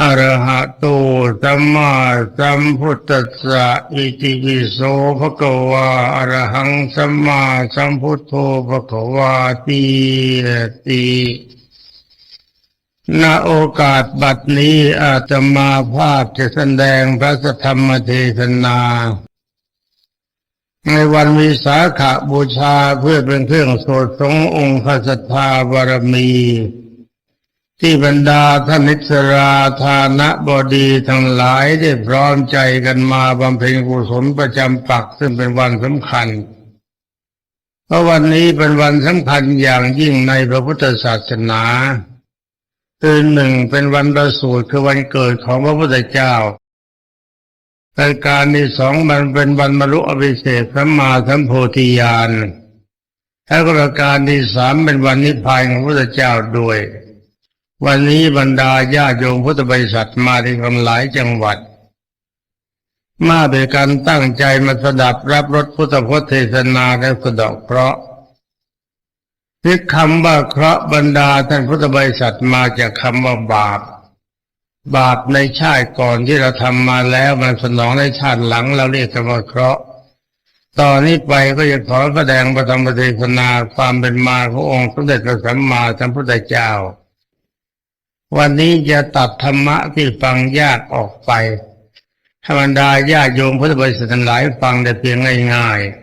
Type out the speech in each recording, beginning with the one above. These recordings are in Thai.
อรหะโตสัมมาสัมพุทธัสสะอิติปิโสภะคะวะอรหังสัมมาสัมพุทโธภะคะวาติติณโอกาสบัดนี้อาตมาภาพจะแสดงพระธรรมเทศนา ในวันวิสาขบูชาเพื่อเป็นเครื่องโสดสงองค์พระสัทธาบารมี ที่บรรดาท่านนิสราธานะบดีทั้งหลายได้พร้อมใจกันมาบำเพ็ญกุศลประจำปักซึ่งเป็นวันสำคัญ เพราะวันนี้เป็นวันสำคัญอย่างยิ่งในพระพุทธศาสนาคือหนึ่งเป็นวันประสูติคือวันเกิดของพระพุทธเจ้ารายการที่สองมันเป็นวันมรุอภิเศษสัมมาสัมโพธิญาณและกรายการที่สามเป็นวันนิพพานของพระพุทธเจ้าด้วย วันนี้บรรดาญาโยมพุทธบริษัทมาที่กำหลายจังหวัด มาโดยการตั้งใจมาสดับรับรสพุทธพจน์เทศนาและสดอกเคราะห์ที่คำว่าเคราะห์บรรดาท่านพุทธบริษัทมาจากคำว่าบาป บาปในชาติก่อนที่เราทำมาแล้วมันสนองในชาติหลังเราเรียกกันว่าเคราะห์ตอนนี้ไปก็จะขอแสดงพระธรรมเทศนาความเป็นมาขององค์สมเด็จพระสัมมาสัมพุทธเจ้า วันนี้จะตัดธรรมะที่ฟังยากออกไปธรรมดาญาโยมพุทธบริษัทหลายฟังได้เพียงง่ายๆ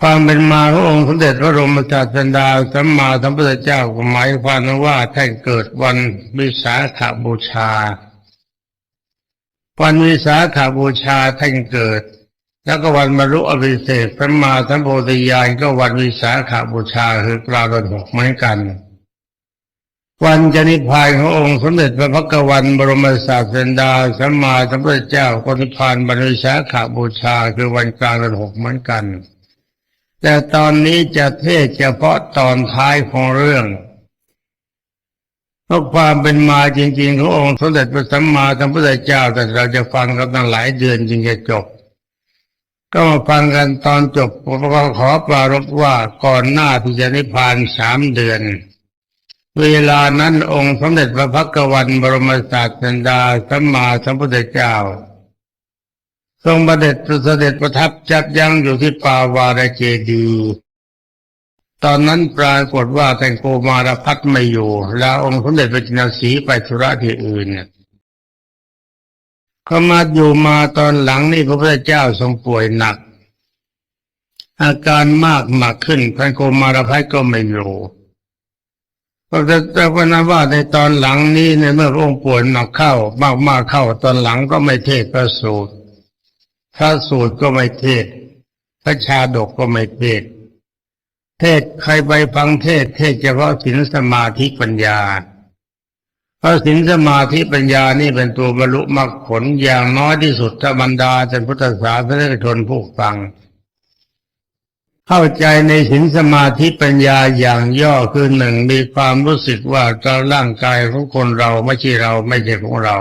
ความเป็นมาขององค์สมเด็จพระรมศาสดาสัมมาสัมพุทธเจ้าหมายความว่าท่านเกิดวันวิสาขบูชา วันวิสาขบูชาท่านเกิด แล้วก็วันมรุอภิเษสัมมาสัมโพธิญาณก็วันวิสาขบูชาคือกลางเดือนหกเหมือนกัน วันจะนิพพานขององค์สมเด็จพระพักตร์วันบรมศาสดาสัมมาสัมพุทธเจ้าก็นิพพานบรรวิสาขบูชาคือวันกลางเดือนหกเหมือนกัน แต่ตอนนี้จะเทศเฉพาะตอนท้ายของเรื่องเพราะความเป็นมาจริงๆขององค์สมเด็จพระสัมมาสัมพุทธเจ้าแต่เราจะฟังกันตั้งหลายเดือนจึงจะจบก็มาฟังกันตอนจบผมก็ขอปรารภว่าก่อนหน้าที่จะนิพพานสามเดือน เวลานั้นองค์สมเด็จพระพักตร์วันบรมศาสดาสัมมาสัมพุทธเจ้า ทรงประเด็จเสด็จประทับจับยังอยู่ที่ป่าวาระเจดีย์ตอนนั้นปรากฏว่าแตงโกมารพัฒไม่อยู่ แล้วองค์สมเด็จพระจินสีไปธุระที่อื่นเนี่ยเขามาอยู่มาตอนหลังนี่พระพุทธเจ้าทรงป่วยหนัก อาการมากมากขึ้นท่านโกมารพัฒก็ไม่อยู่ ก็จะแต่ว่านะว่าในตอนหลังนี้ในเมื่อพระองค์ป่วยหนักเข้ามากมากเข้า ตอนหลังก็ไม่เทศพระสูตรพระสูตรก็ไม่เทศ พระชาดกก็ไม่เทศ เทศใครไปฟังเทศ เทศเฉพาะศีลสมาธิปัญญา เพราะศีลสมาธิปัญญานี่เป็นตัวบรรลุมรรคผลอย่างน้อยที่สุดถ้าบรรดาท่านพุทธศาสนิกชนผู้ฟัง เข้าใจในศีลสมาธิปัญญาอย่างย่อคือหนึ่งมีความรู้สึกว่าเราร่างกายของคนเราไม่ใช่เราไม่ใช่ของเรา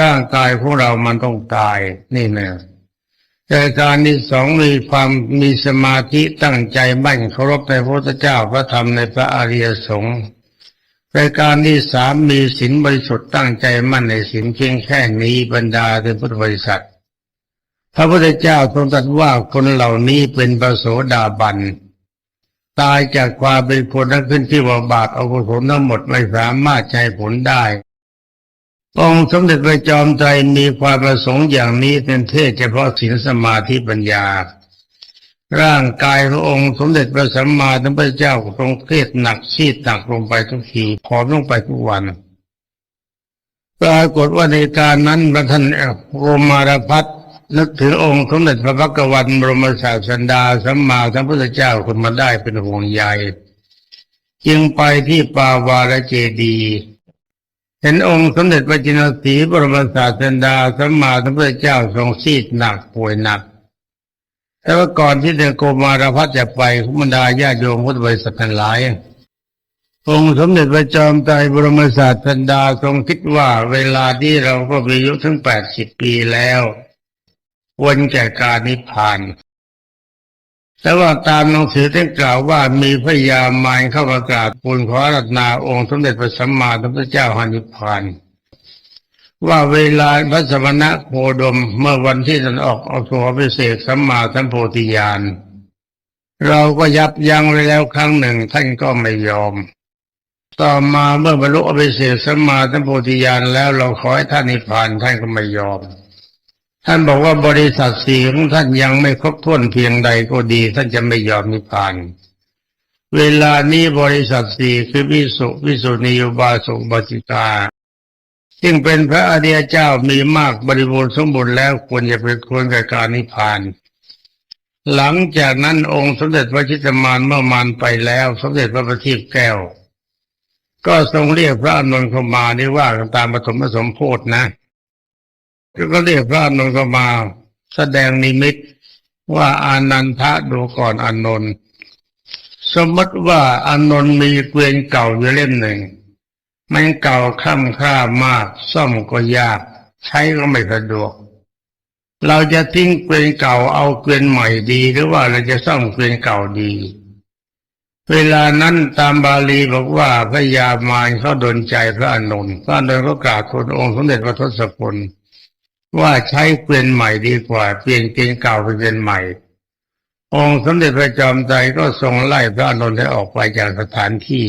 ร่างกายของเรามันต้องตายนี่นี่ยแต่การที่สองมีความมีสมาธิตั้งใจมั่นเคารพในพระพุทธเจ้าพระธรรมในพระอริยสงฆ์รายการที่สามมีศีลบริสุทธิ์ตั้งใจมั่นในศีลเพียงแค่นี้บรรดาเป็นพุทธบริษัท พระพุทธเจ้าทรงตรัสว่าคนเหล่านี้เป็นประโสดาบัน ตายจากความเป็นคนนั้นขึ้นที่ว่าบาปอกุศลทั้งหมดไม่สามารถใช้ผลได้ องค์สมเด็จพระจอมไตรมีความประสงค์อย่างนี้เป็นเทศเฉพาะศีลสมาธิปัญญา ร่างกายขององค์สมเด็จพระสัมมาสัมพุทธเจ้าทรงเทศหนักชีดหนักลงไปทุกทีผอมลงไปทุกวันปรากฏว่าในการนั้นพระท่านโอมารพัฒ นึกถึงองค์สมเด็จพระพักตร์วันบรมศาสดาสัมมาสัมพุทธเจ้าคนมาได้เป็นห่วงใยจึงไปที่ปาวาระเจดีเห็นองค์สมเด็จพระจินสีบรมศาสดาสัมมาสัมพุทธเจ้าทรงซีดหนักป่วยหนัก แต่ว่าก่อนที่เดโกมารพัฒจะไปขุบรรดาญาโยมพุทธบริษัททั้งหลายองค์สมเด็จพระจอมไตรบรมศาสดาทรงคิดว่าเวลาที่เราก็มีอายุถึงแปดสิบปีแล้ว ควรแก่การนิพพาน แต่ว่าตามหนังสือได้กล่าวว่ามีพระยามารเข้ามากาบทูลขออารัตนาองค์สมเด็จพระสัมมาสัมพุทธเจ้าหานิพพาน ว่าเวลาพระสมณะโคดมเมื่อวันที่ท่านออกเอาตัวพิเศษสัมมาสัมโพธิญาณเราก็ยับยั้งไว้แล้วครั้งหนึ่งท่านก็ไม่ยอม ต่อมาเมื่อบรรลุอภิเศษสัมมาสัมโพธิญาณแล้วเราขอให้ท่านนิพพานท่านก็ไม่ยอม ท่านบอกว่าบริษัทสี่ของท่านยังไม่ครบถ้วนเพียงใดก็ดี ท่านจะไม่ยอมนิพพาน เวลานี้บริษัทสี่คือวิสุวิสุนิยบาสุบาจิกา ซึ่งเป็นพระอริยเจ้ามีมากบริบูรณ์สมบูรณ์แล้วควรจะเป็นควรแก่การนิพพาน หลังจากนั้นองค์สมเด็จพระชิตมานเมื่อมานไปแล้ว สมเด็จพระประทีปแก้ว ก็ทรงเรียกพระอานนท์เข้ามาได้ว่าตามปฐมสมโพธนะ ก็เรียกพระอานนท์เข้ามา แสดงนิมิตว่าอานันทะดูก่อนอานนท์สมมติว่าอานนท์มีเกวียนเก่าอยู่เล่มหนึ่ง มันเก่าค่ำค่ามาก ซ่อมก็ยาก ใช้ก็ไม่สะดวก เราจะทิ้งเกวียนเก่าเอาเกวียนใหม่ดี หรือว่าเราจะซ่อมเกวียนเก่าดี เวลานั้นตามบาลีบอกว่าพระยามารเขาดนใจพระอานนท์พระอานนท์ก็กราบทูลองค์สมเด็จพระทศพล ว่าใช้เกวียนใหม่ดีกว่าเปลี่ยนเกวียนเก่าเป็นเกวียนใหม่ องค์สมเด็จพระจอมไตรก็ทรงไล่พระอานนท์ให้ออกไปจากสถานที่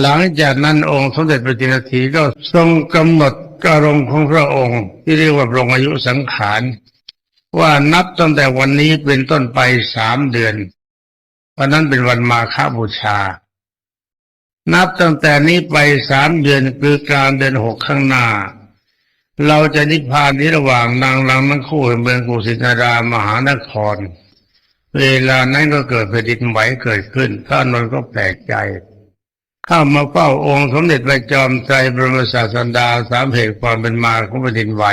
หลังจากนั้นองค์สมเด็จพระจินสีก็ทรงกำหนดกรมของพระองค์ ที่เรียกว่าปรงอายุสังขารว่านับตั้งแต่วันนี้เป็นต้นไปสามเดือนวันนั้นเป็นวันมาฆบูชา นับตั้งแต่นี้ไปสามเดือนคือกลางเดือนหกข้างหน้า เราจะนิพพานที่ระหว่างนางลังนังคู่แห่งเมืองกุสินารามหานคร เวลานั้นก็เกิดแผ่นดินไหวเกิดขึ้นพระอานนท์ก็แปลกใจ เข้ามาเฝ้าองค์สมเด็จพระจอมไตรบรมศาสดาสามเหตุความเป็นมาของแผ่นดินไหว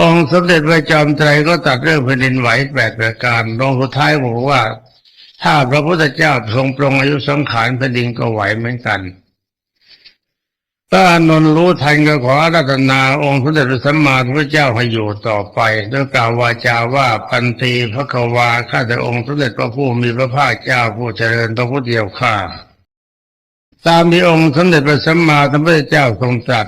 องค์สมเด็จพระจอมไตรก็ตัดเรื่องแผ่นดินไหวแปดประการลงสุดท้ายบอกว่า ถ้าพระพุทธเจ้าทรงปรงอายุสังขารแผ่นดินก็ไหวเหมือนกัน พระอานนท์รู้ทันก็ขอรัตนาองค์สมเด็จพระสัมมาสัมพุทธเจ้าให้อยู่ต่อไปด้วยกล่าววาจาว่าพันธีพระกวาข้าแต่องค์สมเด็จพระผู้มีพระภาคเจ้าผู้เจริญพระพุทธเดียวข้าตามที่องค์สมเด็จพระสัมมาสัมพุทธเจ้าทรงตรัส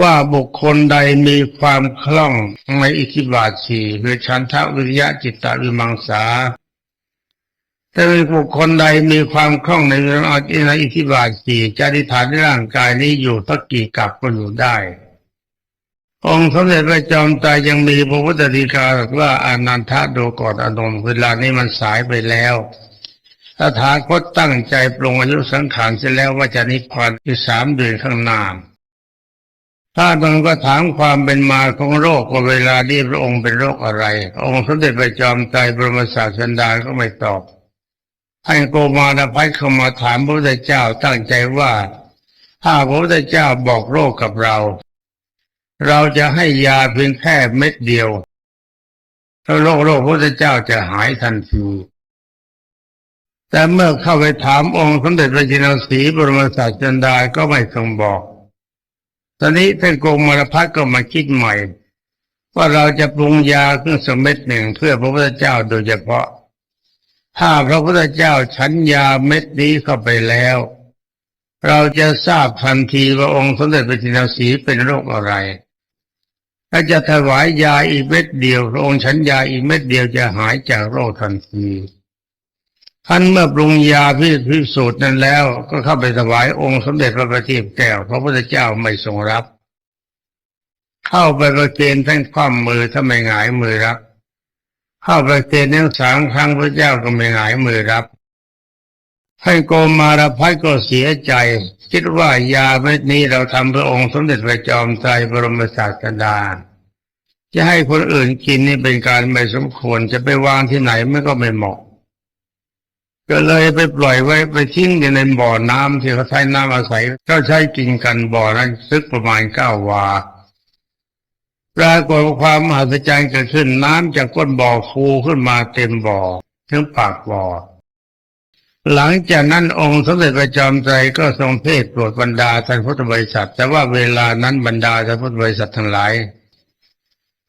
ว่าบุคคลใดมีความคล่องในอิทธิบาทสี่คือชันทะวิริยะจิตตวิมังสา แต่มีบุคคลใดมีความคล่องในเรื่องในอิทธิบาทสี่จะอธิฐานในร่างกายนี้อยู่สักกี่กับก็อยู่ได้ องค์สมเด็จพระจอมไตยังมีพระพุทธดีกาบอกว่าอานันทะดูก่อนอนนท์เวลานี้มันสายไปแล้วสถาคตตั้งใจปรงอายุสังขารเสร็จแล้วว่าจะนิพพานที่สามเดือนข้างหน้าถ้าตนก็ถามความเป็นมาของโรคว่าเวลานี้พระองค์เป็นโรคอะไร องค์สมเด็จพระจอมไตรบรมศาสดาก็ไม่ตอบ ท่านโกมารพัฒน์เข้ามาถามพระพุทธเจ้าตั้งใจว่า ถ้าพระพุทธเจ้าบอกโรคกับเรา เราจะให้ยาเพียงแค่เม็ดเดียวแล้วโรคโรคพระพุทธเจ้าจะหายทันทีแต่เมื่อเข้าไปถามองค์สมเด็จพระจินสีบรมศาสดาก็ไม่ทรงบอก ตอนนี้ท่านโกมารพัฒน์ก็มาคิดใหม่ ว่าเราจะปรุงยาเครื่องสมเม็ดหนึ่งเพื่อพระพุทธเจ้าโดยเฉพาะ ถ้าพระพุทธเจ้าฉันยาเม็ดนี้เข้าไปแล้ว เราจะทราบทันทีว่าองค์สมเด็จพระจินสีเป็นโรคอะไร ถ้าจะถวายยาอีกเม็ดเดียวพระองค์ฉันยาอีกเม็ดเดียวจะหายจากโรคทันทีท่านเมื่อปรุงยาพิพิสูจน์นั้นแล้ว ก็เข้าไปถวายองค์สมเด็จพระประทีปแก้ว พระพุทธเจ้าไม่ทรงรับ เข้าไปประเคนท่านคว่ำมือถ้าไม่หงายมือรับ เข้าประเคนทั้งสามครั้งพระเจ้าก็ไม่หงายมือรับให้โกมารพัฒก็เสียใจ คิดว่ายาเม็ดนี้เราทำพระองค์สมเด็จพระจอมไตรบรมศาสดาจะให้คนอื่นกินนี่เป็นการไม่สมควรจะไปวางที่ไหนมันก็ไม่เหมาะ ก็เลยไปปล่อยไว้ไปทิ้งอยู่ในบ่อน้ำที่เขาใช้น้ำอาศัยก็ใช้กินกันบ่อนั้นซึกประมาณเก้าวา ปรากฏความมหัศจรรย์เกิดขึ้นน้ำจากก้นบ่อฟูขึ้นมาเต็มบ่อถึงปากบ่อ หลังจากนั้นองค์สมเด็จพระจอมไตรก็ทรงเทศโปรดบรรดาท่านพุทธบริษัท แต่ว่าเวลานั้นบรรดาท่านพุทธบริษัททั้งหลาย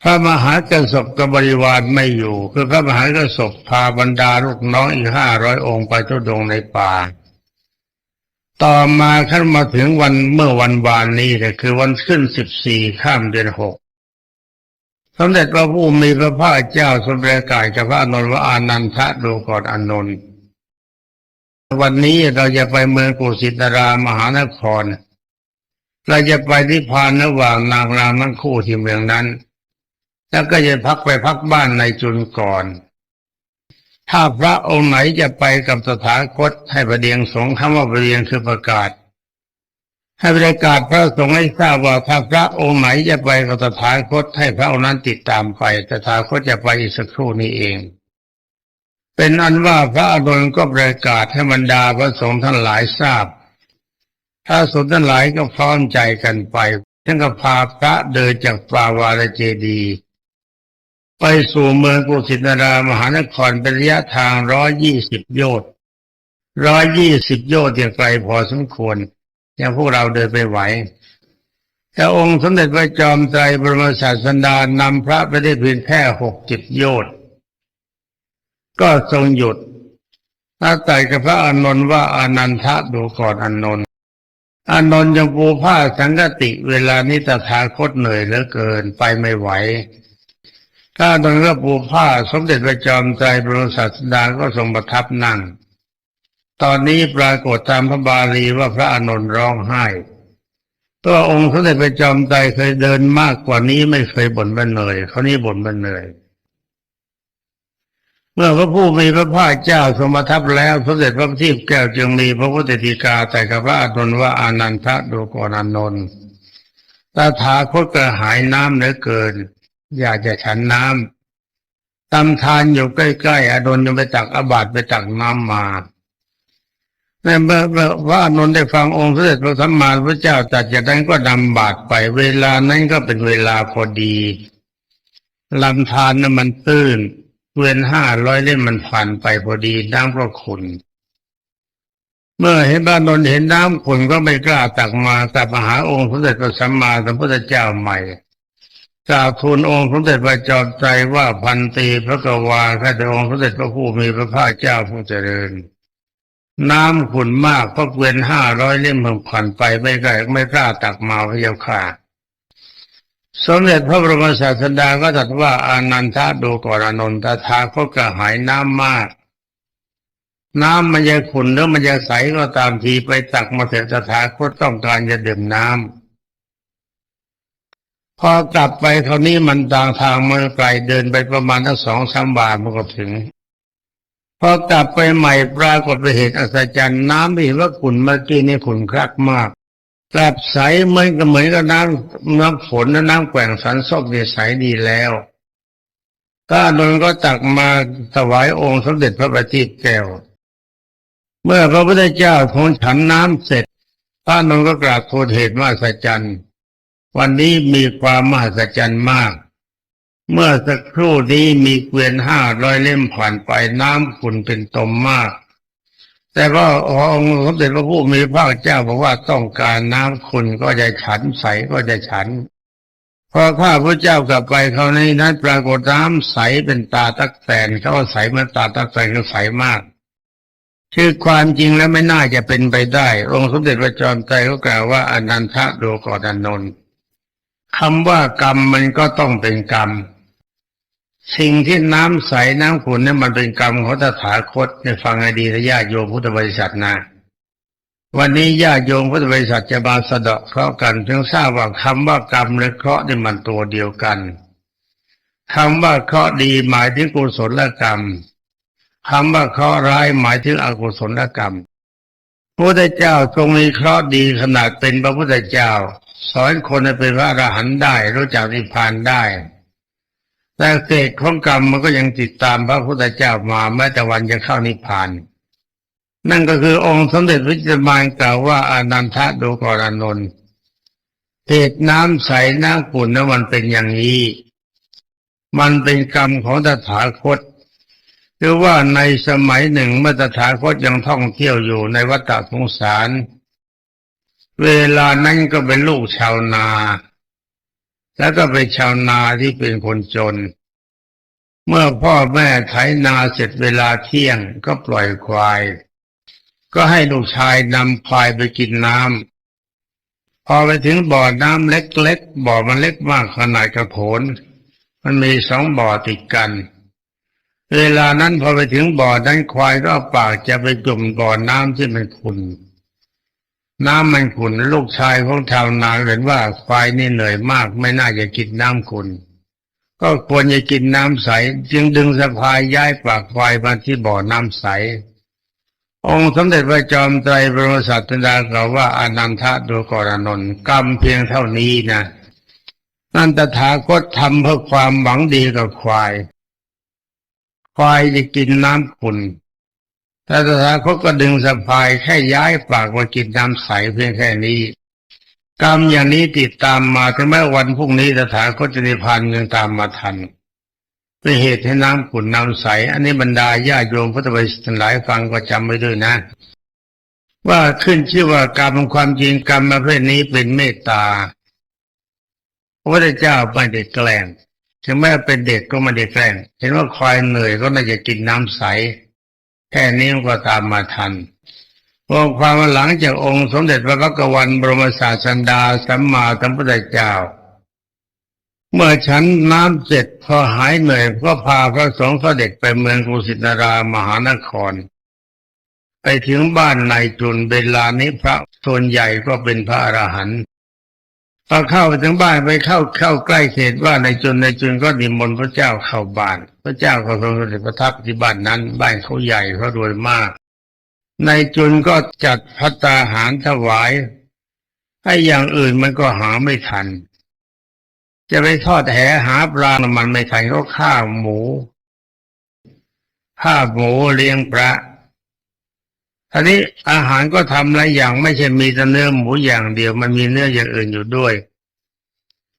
พระมหากษัตริย์กับบริวารไม่อยู่ คือพระมหากษัตริย์พาบรรดาลูกน้องอีกห้าร้อยองค์ไปทุดงในป่าต่อมาขั้นมาถึงวันเมื่อวันวานนี้เนี่ยคือวันขึ้นสิบสี่ข้ามเดือนหก สมเด็จพระผู้มีพระภาคเจ้าทรงประกาศกับพระอนนท์ว่าอานันทะดูก่อนอนนท์วันนี้เราจะไปเมืองกุสิตารามหานคร เราจะไปที่พานระหว่างนางรามทั้งคู่ที่เมืองนั้น แล้วก็จะพักไปพักบ้านในจุนก่อน ถ้าพระองค์ไหนจะไปกับสถาคตให้ประเดียงสงฆ์คำว่าประเดียงคือประกาศ ให้ประกาศพระสงฆ์ให้ทราบว่าถ้าพระองค์ไหนจะไปกับสถาคตให้พระองค์นั้นติดตามไปสถานคตจะไปอีกสักครู่นี้เอง เป็นอันว่าพระอานนก็ประกาศให้บรรดาพระสงฆ์ทั้งหลายทราบ พระสงฆ์ทั้งหลายก็พร้อมใจกันไปท่านก็พาพระเดินจากปาวาลเจดีไปสู่เมืองกุสินารามหานครเป็นระยะทางร้อยยี่สิบโยชน์ร้อยยี่สิบโยชน์ยังไกลพอสมควร อยังพวกเราเดินไปไหว แต่องค์สมเด็จพระจอมไตรบรมศาสดานำพระไปได้เพียงแค่หกจิตโยชน์ก็ทรงหยุดถ้าไต่กับพระอานนท์ว่าอานันทะดูก่อนอานนท์อานนท์ยังปูผ้าสังกติเวลานี้ตถาคตเหนื่อยเหลือเกินไปไม่ไหวถ้าตอนก็ปูผ้าสมเด็จพระจอมไตรบรมศาสดาก็ทรงประทับนั่ง ตอนนี้ปรากฏตามพระบาลีว่าพระอานนท์ร้องไห้ตัวองค์สมเด็จพระจอมไตรเคยเดินมากกว่านี้ไม่เคยบ่นบันเหนื่อยเขานี่บ่นบันเหนื่อยเมื่อพระผู้มีพระภาคเจ้าทรงประทับแล้วสมเด็จพระทิพย์แก้วจึงมีพระพุทธธิกาแต่กับพระอานนท์ว่าอานันทะดูก่อนอนนท์ตาถาคตกระหายน้ำเหลือเกิน อยากจะฉันน้ำตำทานอยู่ใกล้ๆอานนท์ยังไปตักอาบาตไปตักน้ำมา ในเมื่อเมื่อพระอานนท์ได้ฟังองค์เสด็จพระสัมมาสัมพุทธเจ้าตรัดจากนั้นก็นำบาตรไปเวลานั้นก็เป็นเวลาพอดีลำธารนั้นมันตื้นเวียนห้าร้อยเล่มมันผ่านไปพอดีน้ำก็ขุนเมื่อเห็นบ้านนนท์เห็นน้ำขุนก็ไม่กล้าตักมากลับมาหาองค์สมเด็จพระสัมมาสัมพุทธเจ้าใหม่กราบทูลองค์สมเด็จพระจอมไตรว่าพันตีพระกวาข้าแต่องค์สมเด็จพระผู้มีพระภาคเจ้าผู้เจริญ น้ำขุนมากเพราะเวียนห้าร้อยเล่มเพิ่งผ่านไปไม่กล้าไม่กล้าตักมาพระเจ้าค่ะสมเด็จพระบรมศาสดาก็ตรัสว่าอานันทาดูก่อนอานนท์ตถาคตกระหายน้ำมาก น้ำมันจะขุ่นหรือมันจะใสก็ตามทีไปตักมาเสร็จตถาคตต้องการจะดื่มน้ำพอกลับไปคราวนี้มันต่างทางมันไกลเดินไปประมาณทั้งสองสามบาทมันก็ถึง อกลับไปใหม่ปรากฏไปเหตุอัศจรรย์น้ำที่เห็นว่าขุ่นเมื่อกี้นี่ขุ่นคลักมากกลับใสเหมือนกับเหมือนกับน้ำน้ำฝนและน้ำแกว่งสันส้มเนี่ยใสดีแล้วก้านนก็ตักมาถวายองค์สมเด็จพระบัณฑิตแก้ว เมื่อพระพุทธเจ้าทงฉันน้ำเสร็จพระอานนก็กราบทูลเหตุมหัศจรรย์ วันนี้มีความมหัศจรรย์มาก เมื่อสักครู่นี้มีเกวียนห้าร้อยเล่มผ่านไปน้ำขุ่นเป็นตมมาก แต่ก็องค์สมเด็จพระผู้มีพระเจ้าบอกว่าต้องการน้ำขุ่นก็จะฉันใสก็จะฉัน พอข้าพระเจ้ากลับไปเขาในนั้นปรากฏน้ำใสเป็นตาตักแตนเขาใสเหมือนตาตักแตนก็ใสมากคือความจริงแล้วไม่น่าจะเป็นไปได้ องค์สมเด็จพระจอมไตรก็กล่าวว่าอนันทะโดกอดานนท์คำว่ากรรมมันก็ต้องเป็นกรรม สิ่งที่น้ำใสน้ำขุ่นเนี่ยมันเป็นกรรมของตถาคตในฟังให้ดีนะญาติโยมพุทธบริษัทนะวันนี้ญาติโยมพุทธบริษัทจะมาสะเดาะเคราะห์กันเพิ่งทราบว่าคำว่ากรรมและเคราะห์นี่มันตัวเดียวกันคำว่าเคราะห์ดีหมายถึงกุศลกรรมคำว่าเคราะห์ร้ายหมายถึงอกุศลกรรมพระพุทธเจ้าทรงมีเคราะห์ดีขนาดเป็นพระพุทธเจ้า สอนคนให้เป็นพระอรหันต์ได้รู้จักนิพพานได้ แต่เศษของกรรมมันก็ยังติดตามพระพุทธเจ้ามาแม้แต่วันจะเข้านิพพาน นั่นก็คือองค์สมเด็จพระจิตมานกล่าวว่าอานันทะดูก่อนอานนท์เหตุน้ำใสน้ำขุ่นนั้นมันเป็นอย่างนี้ มันเป็นกรรมของตถาคตหรือว่าในสมัยหนึ่งเมื่อตถาคตยังท่องเที่ยวอยู่ในวัฏสงสาร เวลานั้นก็เป็นลูกชาวนา แล้วก็เป็นชาวนาที่เป็นคนจน เมื่อพ่อแม่ไถนาเสร็จเวลาเที่ยงก็ปล่อยควาย ก็ให้ลูกชายนำควายไปกินน้ำพอไปถึงบ่อน้ำเล็กๆบ่อมันเล็กมากขนาดกระโถนมันมีสองบ่อติดกันเวลานั้นพอไปถึงบ่อนั้นควายก็ปากจะไปจุ่มบ่อน้ำที่มันขุ่น น้ำมันขุนลูกชายของชาวนาเห็นว่าควายนี่เหนื่อยมากไม่น่าจะกินน้ำขุนก็ควรจะกินน้ำใส จึงดึงสะพายย้ายปากควายมาที่บ่อน้ำใส องค์สมเด็จพระจอมไตรบรมศาสดากล่าวว่าอานันทะดูกรนนท์กรรมเพียงเท่านี้นะนันตถาคตทำเพื่อความหวังดีกับควาย ควายจะกินน้ำขุน แต่ตถาคตก็ดึงสะพายแค่ย้ายปากมากินน้ำใสเพียงแค่นี้ กรรมอย่างนี้ติดตามมาถึงแม้วันพรุ่งนี้ตถาคตจะนิพพานยังตามมาทันเป็นเหตุให้น้ำขุ่นน้ำใส อันนี้บรรดาญาโยมพุทธบริษัททั้งหลายฟังก็จำไว้ด้วยนะ ว่าขึ้นชื่อว่ากรรมความจริงกรรมประเภทนี้เป็นเมตตาพระพุทธเจ้าไม่ได้แกล้งถึงแม้เป็นเด็กก็ไม่ได้แกล้งเห็นว่าควายเหนื่อยก็น่าจะกินน้ำใส แค่นี้มันก็ตามมาทันพอความหลังจากองค์สมเด็จพระพักวันบรมศาสันดาสัมมาสัมพุทธเจ้า เมื่อฉันน้ำเสร็จพอหายเหนื่อยก็พาพระสงฆ์เสด็จไปเมืองกุสินารามหานคร ไปถึงบ้านนายจุนเวลานี้พระส่วนใหญ่ก็เป็นพระอรหันต์ พอเข้าไปถึงบ้านไปเข้าเข้าใกล้เขตบ้านนจุนนจุนก็นิมนพระเจ้าเข้าบ้าน พระเจ้าก็ทรงเสด็จประทับที่บ้านนั้น บ้านเขาใหญ่เขารวยมาก ในจุนก็จัดพัตตาหารถวาย ให้อย่างอื่นมันก็หาไม่ทัน จะไปทอดแหหาปลามันไม่ทันก็ข้าวหมูข้าวหมูเลี้ยงพระ ทีนี้อาหารก็ทำหลายอย่างไม่ใช่มีแต่เนื้อหมูอย่างเดียว มันมีเนื้ออย่างอื่นอยู่ด้วย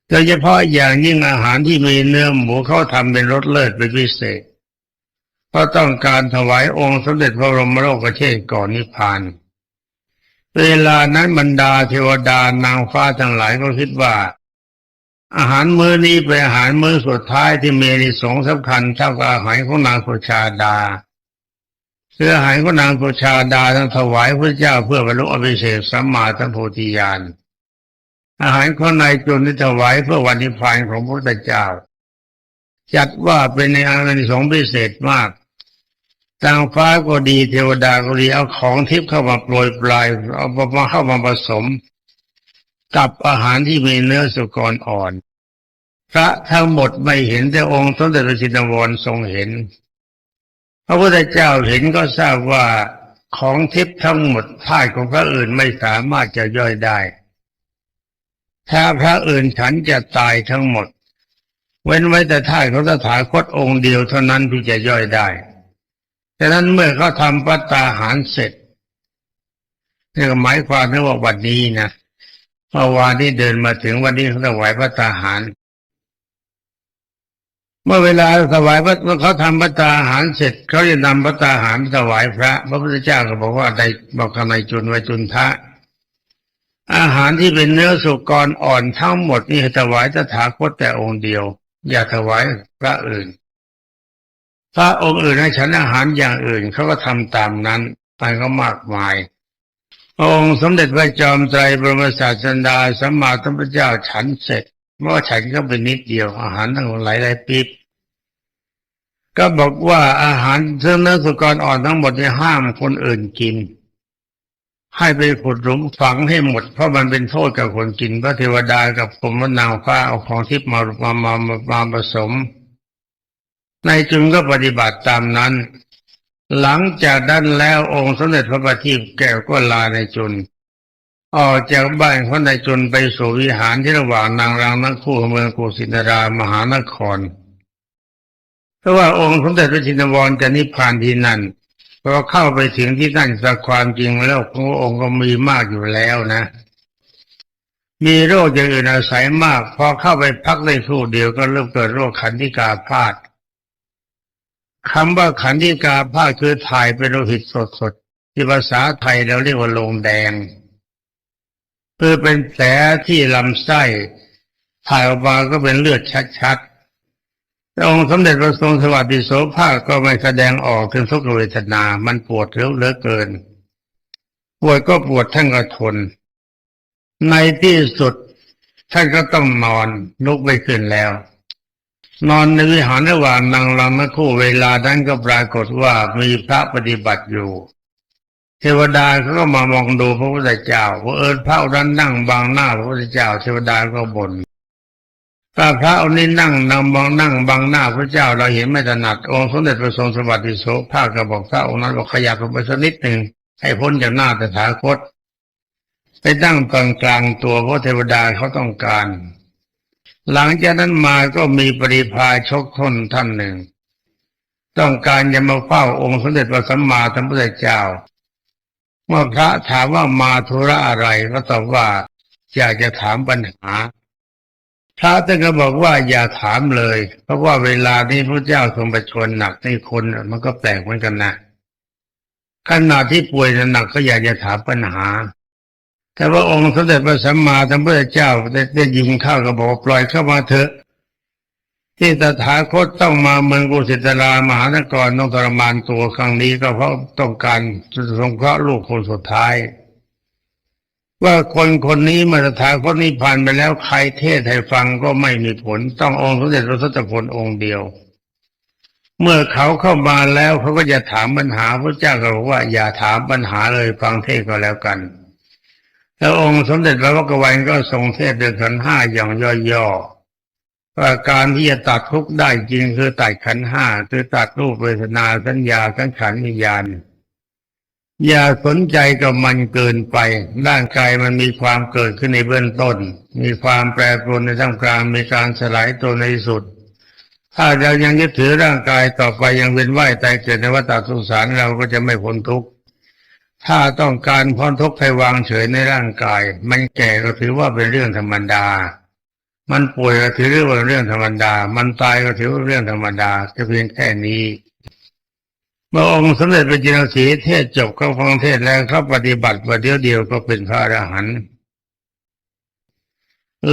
โดยเฉพาะอย่างยิ่งอาหารที่มีเนื้อหมูเขาทำเป็นรสเลิศเป็นพิเศษเพราะต้องการถวายองค์สมเด็จพระบรมโลกเชษก่อนนิพพานเวลานั้นบรรดาเทวดานางฟ้าทั้งหลายก็คิดว่า อาหารมื้อนี้เป็นอาหารมื้อสุดท้ายที่มีในสงส์สำคัญเท่ากับอาหารของนางโคชาดา เสื้อหายของนางโคชาดาทั้งถวายพระเจ้าเพื่อบรรลุอภิเศษสัมมาสัมโพธิญาณอาหารของนายจุนที่ถวายเพื่อวันนิพพานของพระพุทธเจ้า จัดว่าเป็นในอานิสงส์พิเศษมากทางฟ้าก็ดีเทวดาก็ดีเอาของทิพย์เข้ามาโปรยปลายเอามาเข้ามาผสม กับอาหารที่มีเนื้อสุกรอ่อน พระทั้งหมดไม่เห็นแต่องค์สมเด็จพระจินวรทรงเห็น พระพุทธเจ้าเห็นก็ทราบว่าของทิพย์ทั้งหมดธาตุของพระอื่นไม่สามารถจะย่อยได้ ถ้าพระอื่นฉันจะตายทั้งหมด เว้นไว้แต่ธาตุของตถาคตองค์เดียวเท่านั้นที่จะย่อยได้ฉะนั้นเมื่อเขาทำปัตตาหารเสร็จนี่ก็หมายความถึงว่าวันนี้นะเมื่อวานที่เดินมาถึงวันนี้เขาถวายปัตตาหาร เมื่อเวลาถวายพระเมื่อเขาทำปัตตาหารเสร็จเขาจะนำปัตตาหารถวายพระ พระพุทธเจ้าก็บอกว่าได้บอกกับนายจุนไวจุนทะ อาหารที่เป็นเนื้อสุกรอ่อนทั้งหมดนี่ถวายตถาคตแต่องค์เดียว อย่าถวายพระอื่น พระองค์อื่นให้ฉันอาหารอย่างอื่นเขาก็ทำตามนั้นไปก็มากมายองค์สมเด็จพระจอมไตรบรมศาสดาสัมมาสัมพุทธเจ้าฉันเสร็จ เมื่อฉันก็เป็นนิดเดียวอาหารทั้งหลายหลายปีก็บอกว่าอาหารเรื่องเนื้อสุกรอ่อนทั้งหมดที่ห้ามคนอื่นกิน ให้ไปขุดหลุมฝังให้หมด เพราะมันเป็นโทษกับคนกินพระเทวดากับผมว่านาฟ้าเอาของทิพย์มามามามามาผสมนายจุนก็ปฏิบัติตามนั้น หลังจากนั้นแล้วองค์สมเด็จพระบัณฑิตแก้วก็ลาในจุน ออกจากบ้านของนายจนไปสู่วิหารที่ระหว่างนางรังนักคู่เมืองกุสินารามหานคร เพราะว่าองค์สมเด็จพระจินวรจะนิพพานที่นั่นพอเข้าไปถึงที่นั่นสักความจริงแล้วขององค์ก็มีมากอยู่แล้วนะ มีโรคอย่างอื่นอาศัยมาก พอเข้าไปพักในครู่เดียวก็เริ่มเกิดโรคขันธิกาพาดคำว่าขันธิกาพาดคือถ่ายเป็นโลหิตสดๆที่ภาษาไทยเราเรียกว่าลงแดง คือเป็นแผลที่ลำไส้ถ่ายออกมาก็เป็นเลือดชัดๆแต่องค์สมเด็จพระทรงสวัสดิโสภาคก็ไม่แสดงออกถึงทุกขเวทนา มันปวดเหลือเลือเกิน ปวดก็ปวดท่านก็ทน ในที่สุดท่านก็ต้องนอนลุกไม่ขึ้นแล้ว นอนในวิหารระหว่างนางรำนักคู่เวลานั้นก็ปรากฏว่ามีพระปฏิบัติอยู่ วดาเขาก็มามองดูพระพุทธเจ้าว่าเอิญพระนั้นนั่งบังหน้าพระพุทธเจ้า เทวดาก็บน่นถ้าพระองค์นี้นั่งนำมองนั่งบังหน้าพระเจ้า เราเห็นไม่ถนัดองค์สมเด็จพระทรงสวัสดิโสภาคก็บอกพระองค์นั้นบอกขยับลงไปสักนิดหนึ่งให้พ้นจากหน้าแต่ถาคตไปตั้งกลางกลางๆตัวเพราะเทวดาเขาต้องการ หลังจากนั้นมาก็มีปริพาชกทนท่านหนึ่ง ต้องการจะมาเฝ้าองค์สมเด็จพระสัมมาสัมพุทธเจ้า เมื่อพระถามว่ามาธุระอะไรก็ตอบว่าอยากจะถามปัญหา พระท่านก็บอกว่าอย่าถามเลย เพราะว่าเวลานี้พระเจ้าทรงประชวรหนักในคนมันก็แปลกเหมือนกันนะขณะที่ป่วยหนักก็อยากจะถามปัญหา แต่ว่าองค์สมเด็จพระสัมมาสัมพุทธเจ้าได้ยินเข้าก็บอกปล่อยเข้ามาเถอะ ที่ตถาคตต้องมาเมืองกุสิตรามหานครต้องทรมานตัวครั้งนี้ก็เพราะต้องการจะสงเคราะห์ลูกคนสุดท้าย ว่าคนคนนี้มาตถาคตนิพพานไปแล้วใครเทศให้ฟังก็ไม่มีผล ต้ององค์สมเด็จพระทศพลองค์เดียว เมื่อเขาเข้ามาแล้วเขาก็จะถามปัญหาพระเจ้าก็บอกว่าอย่าถามปัญหาเลยฟังเทศก็แล้วกันแล้วองค์สมเด็จพระวกวันก็ทรงเทศเดือนขันห้าอย่างย่อๆ ว่าการที่จะตัดทุกข์ได้จริงคือตัดขันห้าคือตัดรูปเวทนาสัญญาสังขารวิญญาณอย่าสนใจกับมันเกินไปร่างกายมันมีความเกิดขึ้นในเบื้องต้น มีความแปรปรวนในท่ามกลางมีการสลายตัวในสุด ถ้าเรายังยึดถือร่างกายต่อไปยังเวียนว่ายตายเกิดในวัฏสงสารเราก็จะไม่พ้นทุกข์ถ้าต้องการพ้นทุกข์ให้วางเฉยในร่างกาย มันแก่ก็ถือว่าเป็นเรื่องธรรมดา มันป่วยก็ถือว่าเรื่องธรรมดา มันตายก็ถือว่าเรื่องธรรมดาจะเพียงแค่นี้เมื่อองค์สมเด็จพระจินสีเทศจบเขาฟังเทศแล้วเขาปฏิบัติประเดียวเดียวก็เป็นพระอรหันต์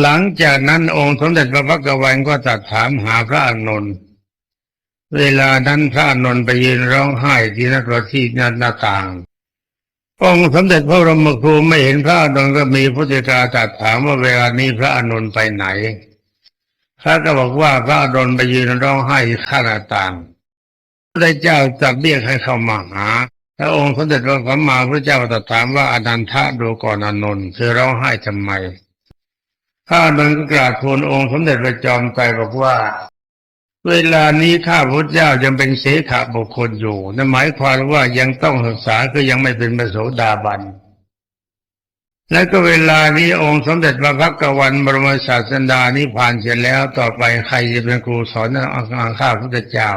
หลังจากนั้นองค์สมเด็จพระพักตร์วันก็ตรัสถามหาพระอานนท์เวลานั้นพระอานนท์ไปยืนร้องไห้ที่นักรที่หน้าต่าง องค์สมเด็จพระบรมครูไม่เห็นพระอานนท์ก็มีพุทธกาตรัสถามว่าเวลานี้พระอานนท์ไปไหนพระก็บอกว่าพระอานนท์ไปยืนร้องไห้ข้างหน้าต่างพระเจ้าจักเรียกให้เข้ามาหาแล้วองค์สมเด็จพระสัมมาพระเจ้าตรัสถามว่าอนันทะดูก่อนอานนท์เธอร้องไห้ทำไมพระอานนท์ก็กราบทูลองค์สมเด็จพระจอมไตรบอกว่า เวลานี้ข้าพระเจ้ายังเป็นเสขบุคคลอยู่นั่นหมายความว่ายังต้องศึกษาคือยังไม่เป็นพระโสดาบัน และก็เวลานี้องค์สมเด็จพระพักกวันบรมศาสดานิพานเสร็จแล้วต่อไปใครจะเป็นครูสอนอาข้าพระพุทธเจ้า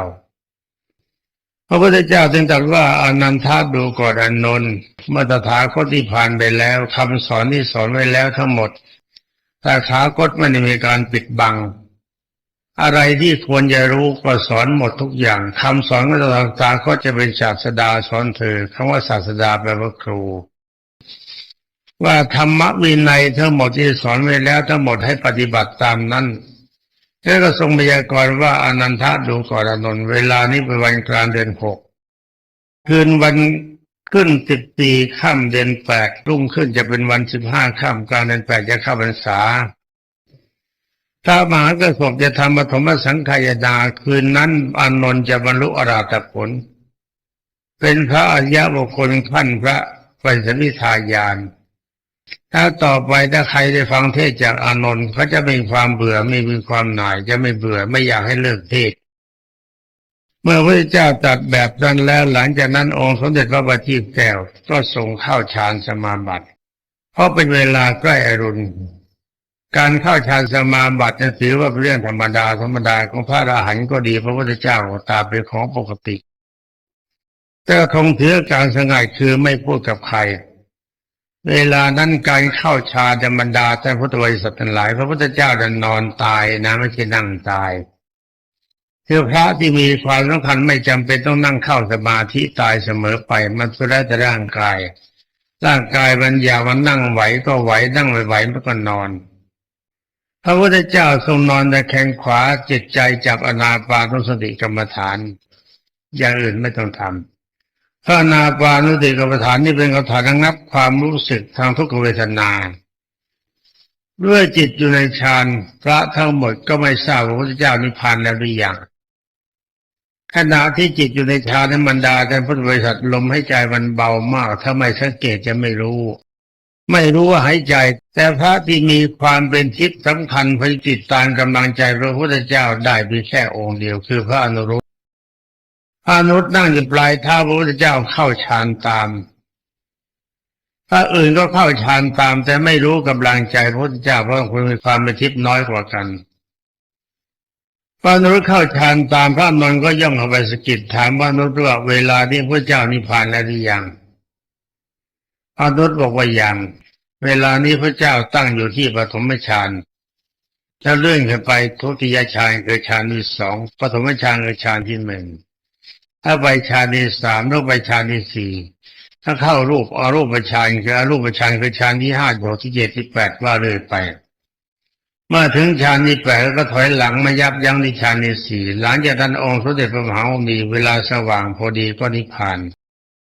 พระพุทธเจ้าจึงตรัสว่าอนันทาดูก่อนอานนท์เมื่อตถาคตที่ผ่านไปแล้วคำสอนที่สอนไว้แล้วทั้งหมดแตถาคตไม่ได้มีการปิดบัง อะไรที่ควรจะรู้ก็สอนหมดทุกอย่างคำสอนของตถาคตจะเป็นศาสดาสอนเธอคำว่าศาสดาแปลว่าครู ว่าธรรมวินัยทั้งหมดที่สอนไว้แล้วทั้งหมดให้ปฏิบัติตามนั้นแล้วก็ทรงพยากรณ์ว่าอนันทะดูก่อนอนนเวลานี้เป็นวันกลางเดือนหกคืนวันขึ้นสิบสี่ค่ำเดือนแปดรุ่งขึ้นจะเป็นวันสิบห้าค่ำกลางเดือนแปดจะเข้าพรรษา ถ้ามหากระสบจะทำปฐมสังขายาคืนนั้นอานนท์จะบรรลุอรหัตผล เป็นพระอริยบุคคลขั้นพระปัญสมิทายาน ถ้าต่อไปถ้าใครได้ฟังเทศจากอานนท์เขาจะมีความเบื่อไม่มีความหน่ายจะไม่เบื่อไม่อยากให้เลิกเทศ เมื่อพระเจ้าตัดแบบนั้นแล้วหลังจากนั้นองค์สมเด็จพระบัณฑิตแก้วก็ทรงเข้าฌานสมาบัติ เพราะเป็นเวลาใกล้อรุณ การเข้าฌานสมาบัตินั้นถือว่าเป็นเรื่องธรรมดาธรรมดาของพระอรหันต์ก็ดีพระพุทธเจ้าก็ตามเป็นของปกติ แต่คงถือการสงัดคือไม่พูดกับใคร เวลานั้นการเข้าฌานธรรมดาท่านพุทธบริษัททั้งหลาย พระพุทธเจ้าจะนอนตายนะไม่ใช่นั่งตายคือพระที่มีความสำคัญไม่จำเป็นต้องนั่งเข้าสมาธิตายเสมอไป มันสุดแล้วแต่ร่างกาย ร่างกายมันอยากมันนั่งไหวก็ไหวนั่งไม่ไหวมันก็นอน ระพุทธเจ้าทรงนอนแต่แขงขวาจิตใจจับอนาปานุสติกรรมฐาน อย่างอื่นไม่ต้องทำพระอนาปานุสติกรรมฐานนี่เป็นกรรมฐานระงับความรู้สึกทางทุกขเวทนาเมื่อจิตอยู่ในฌานพระทั้งหมดก็ไม่ทราบว่าพระพุทธเจ้านิพพานแล้วหรือยังขณะที่จิตอยู่ในฌานนั้นบรรดาท่านพุทธบริษัทลมให้ใจมันเบามาก ถ้าไม่สังเกตจะไม่รู้ ไม่รู้ว่าหายใจ แต่พระที่มีความเป็นทิพย์สำคัญพจิตตามกำลังใจพระพุทธเจ้าได้เพียงแค่องค์เดียวคือพระอนุรุตพระอนุรุตนั่งอยู่ปลายเท้าพระพุทธเจ้าเข้าฌานตามพระอื่นก็เข้าฌานตาม แต่ไม่รู้กำลังใจพระพุทธเจ้าเพราะคนมีความเป็นทิพย์น้อยกว่ากันพระอนุรุตเข้าฌานตามพระอนนท์ก็ย่องเข้าไปสกิดถามว่าอนุรุตว่าเวลานี้พระเจ้านิพพานแล้วหรือยัง อนุรุตบอกว่าอยังเวลานี้พระเจ้าตั้งอยู่ที่ปฐมฌานถ้าเลื่อนขึ้นไปทุติยฌานคือฌานที่สองปฐมฌานคือฌานที่หนึ่งถ้าไปฌานที่สามแล้วไปฌานที่สี่ถ้าเข้ารูปอารูปฌานคืออารูปฌานคือฌานที่ห้าหกที่เจ็ดที่แปดว่าเลยไป เมื่อถึงฌานที่แปดก็ถอยหลังมายับยั้งที่ฌานที่สี่หลังจากนั้นองค์สมเด็จพระมหาโมนีเวลาสว่างพอดีก็นิพพาน